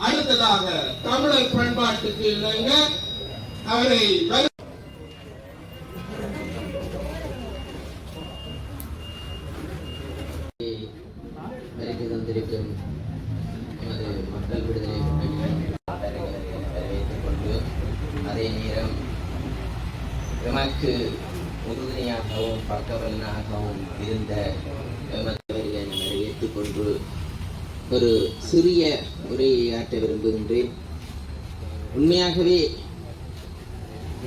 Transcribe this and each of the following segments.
அடுத்ததாக தமிழர் பண்பாட்டுக்கு இணங்க அவரை வரு- தந்திருக்கும் எமது மக்கள் விடுதலை வரவேற்றுக் கொண்டு அதே நேரம் எமக்கு உறுதுணையாகவும் பக்கபலனாகவும் இருந்த கொண்டு ஒரு சிறிய உரையை ஆற்ற விரும்புகின்றேன். உண்மையாகவே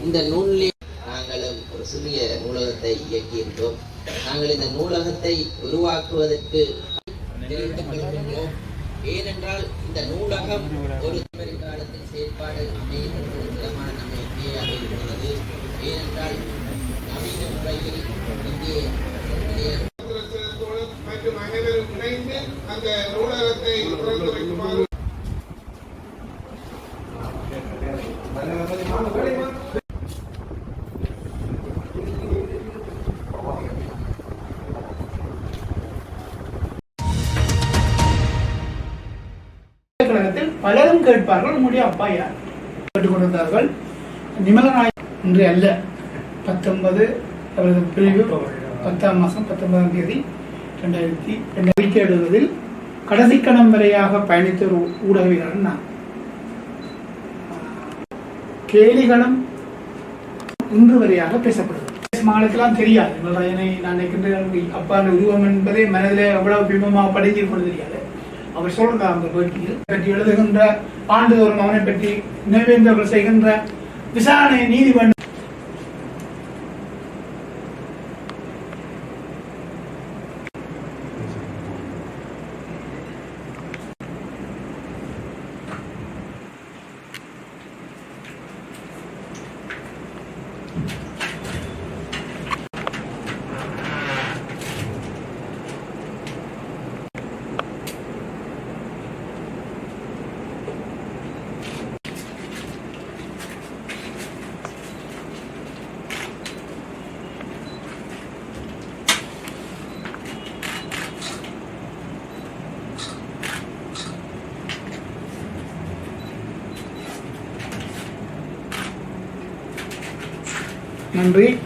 இந்த நூலிலே நாங்களும் ஒரு சிறிய நூலகத்தை இயக்கியிருந்தோம் நாங்கள் இந்த நூலகத்தை உருவாக்குவதற்கு தெரிவித்துக் கொள்கின்றோம் ஏனென்றால் இந்த நூலகம் ஒரு காலத்தில் செயற்பாடு அமைகின்றது விதமான அமைப்பையாக இருக்கிறது ஏனென்றால் நவீன முறையில் இங்கே இங்கே மற்றும் அனைவரும் இணைந்து அந்த பலரும் கேட்பார்கள் உங்களுடைய அப்பா யார்? கேட்டுக் கொண்டிருந்தார்கள் நிமலநாய் இன்று அல்ல. பத்தொன்பது அவரது பிரிவு பத்தாம் மாதம் பத்தொன்பதாம் தேதி ரெண்டாயிரத்தி ரெண்டாயிரத்தி எழுபதில் கடைசி கணம் வரையாக பயணித்த ஒரு ஊடகவியலாளர் நான். கேலிகளும் இன்று வரையாக பேசப்படுது மகளுக்கெல்லாம் தெரியாது. நிமலராயனை நான் நினைக்கின்ற அப்பா உருவம் என்பதை மனதில் எவ்வளவு பிம்பமாக படிஞ்சிருப்பது தெரியாது அவர் சொல்றார் அந்த பேட்டியில் பற்றி எழுதுகின்ற ஆண்டுதோறும் அவனை பற்றி நினைவேந்தவர்கள் செய்கின்ற விசாரணை நீதிமன்றம் நன்றி.